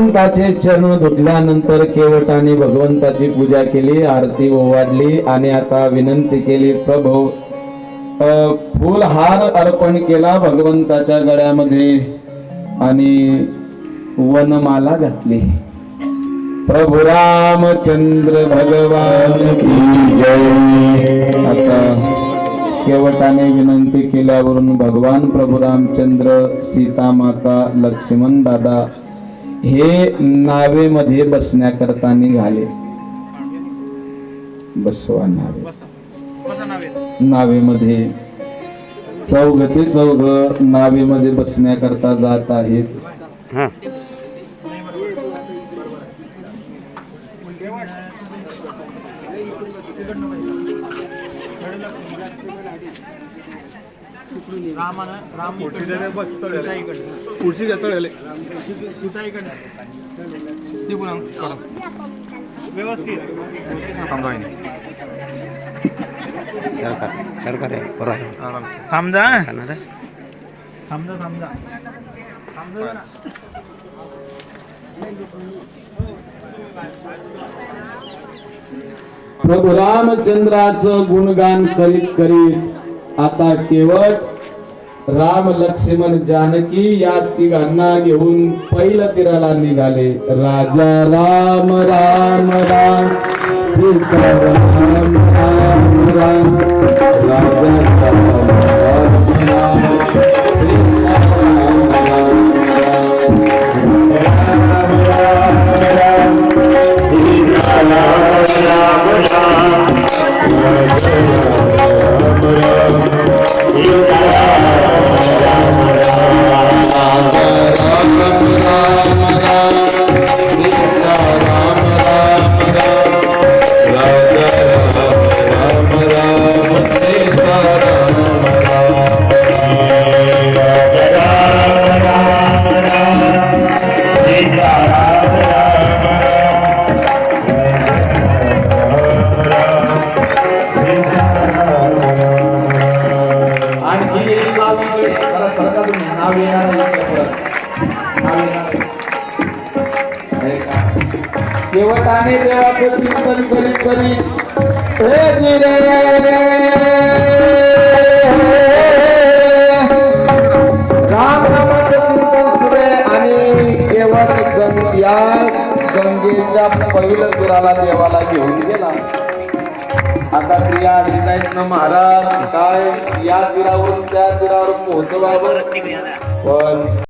भगवंताचे चरण धुतल्यानंतर केवटाने भगवंताची पूजा केली आरती ओवाडली आणि आता विनंती केली प्रभो अ, फुलहार अर्पण केला भगवंताच्या गळ्यामध्ये आणि वनमाला घातली. प्रभू रामचंद्र भगवान की जय. आता केवटाने विनंती केल्यावरून भगवान प्रभू रामचंद्र सीता माता लक्ष्मण दादा हे नावेमध्ये बसण्याकरता निघाले. बसवा नावे. नावेमध्ये. चौघचे चौघ नावेमध्ये बसण्याकरता जात आहेत. हा पुढची घ्या चढले ती. थांबजा? थांबजा थांबजा. थांबजा प्रभू रामचंद्राचं गुणगान करीत करीत आता केवळ राम लक्ष्मण जानकी या तिघांना घेऊन पहिलं तीराला निघाले. राजा राम राम राम. सीता राम राम राम. राजा राम राम. Yeah. एक नाव इकडे जरा सरका तुम्ही नाव येणार आहे परत नाव येणार आहे. केवटाने देवाचं चिंतन करीत करीत हे राम नामाचं चिंतन सुरे आणि केवट गंग या गंगेच्या पहिलं तीराला देवाला घेऊन गेला आता क्रिया अशी आहेत ना महाराज काय? या तीरावरून त्या तीरावर पोहोचवावं? पण